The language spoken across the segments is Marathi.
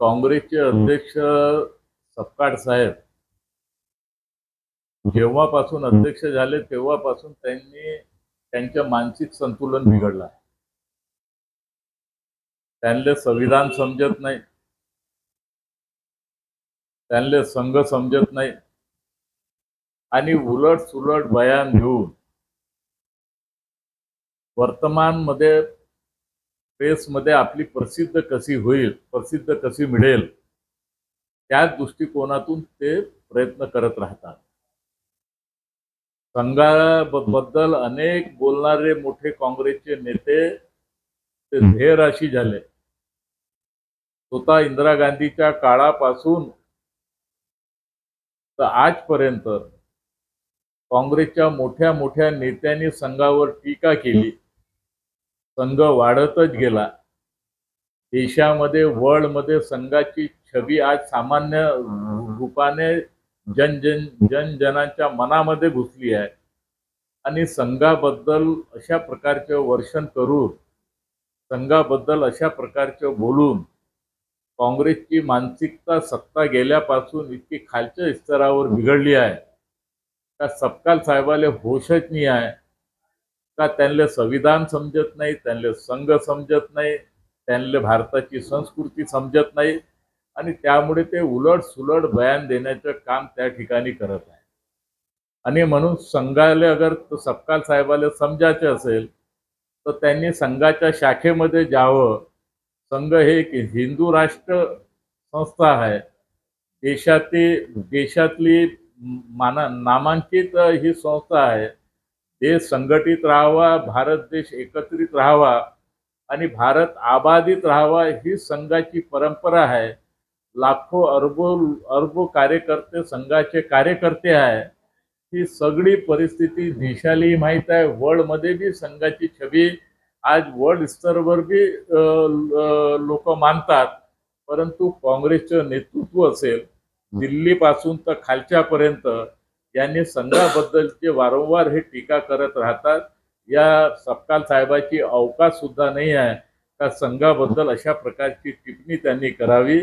काँग्रेसचे अध्यक्ष सपकाळ साहेब जेव्हापासून अध्यक्ष झाले तेव्हापासून त्यांनी त्यांचं मानसिक संतुलन बिघडलं. आहे त्यांना संविधान समजत नाही. त्यांना संघ समजत नाही. आणि उलट सुलट बयान घेऊन वर्तमानमध्ये प्रेसमध्ये आपली प्रसिद्ध कशी होईल प्रसिद्ध कशी मिळेल त्याच दृष्टिकोनातून ते प्रयत्न करत राहतात. संघाबद्दल अनेक बोलणारे मोठे काँग्रेसचे नेते ते ध्येय राशी झाले. स्वतः इंदिरा गांधीच्या काळापासून तर आजपर्यंत काँग्रेसच्या मोठ्या मोठ्या नेत्यांनी संघावर टीका केली. संघ वाढतच गेला. देशामध्ये वर्ल्डमध्ये संघाची छबी आज सामान्य रूपाने जन जन जनजनांच्या मनामध्ये घुसली आहे. आणि संघाबद्दल अशा प्रकारचे वर्षण करून संघाबद्दल अशा प्रकारचे बोलून काँग्रेसची मानसिकता सत्ता गेल्यापासून इतकी खालच्या स्तरावर बिघडली आहे. त्या सपकाल साहेबाला होशच नाही आहे. का त्यांना संविधान समजत नाही त्यांना संघ समजत नाही त्यांना भारताची संस्कृती समजत नाही आणि त्यामुळे ते उलट सुलट बयान देण्याचं काम त्या ठिकाणी करत आहे. आणि म्हणून संघाला अगर सपकाल साहेबाला समजायचे असेल तर त्यांनी संघाच्या शाखेमध्ये जावं. संघ हे एक हिंदू राष्ट्र संस्था आहे. देशातील देशातली माना नामांकित ही संस्था आहे. देश संघटित राहावा भारत देश एकत्रित राहावा आणि भारत आबाधित राहावा ही संघाची परंपरा आहे. लाखो अरबो अरबो कार्यकर्ते संघाचे कार्यकर्ते आहे. ही सगळी परिस्थिती देशालाही माहीत आहे. वर्ल्डमध्ये बी संघाची छबी आज वर्ल्ड स्तरवर बी लोक मानतात. परंतु काँग्रेसचं नेतृत्व असेल दिल्लीपासून तर खालच्यापर्यंत यांनी संघाबद्दलचे वारंवार हे टीका करत राहतात. या सपकाल साहेबाची अवकाश सुद्धा नाही आहे. का संघाबद्दल अशा प्रकारची टिप्पणी त्यांनी करावी?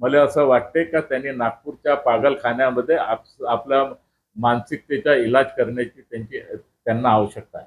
मला असं वाटते का त्यांनी नागपूरच्या पागलखान्यामध्ये आप आपल्या मानसिकतेचा इलाज करण्याची त्यांची त्यांना आवश्यकता आहे.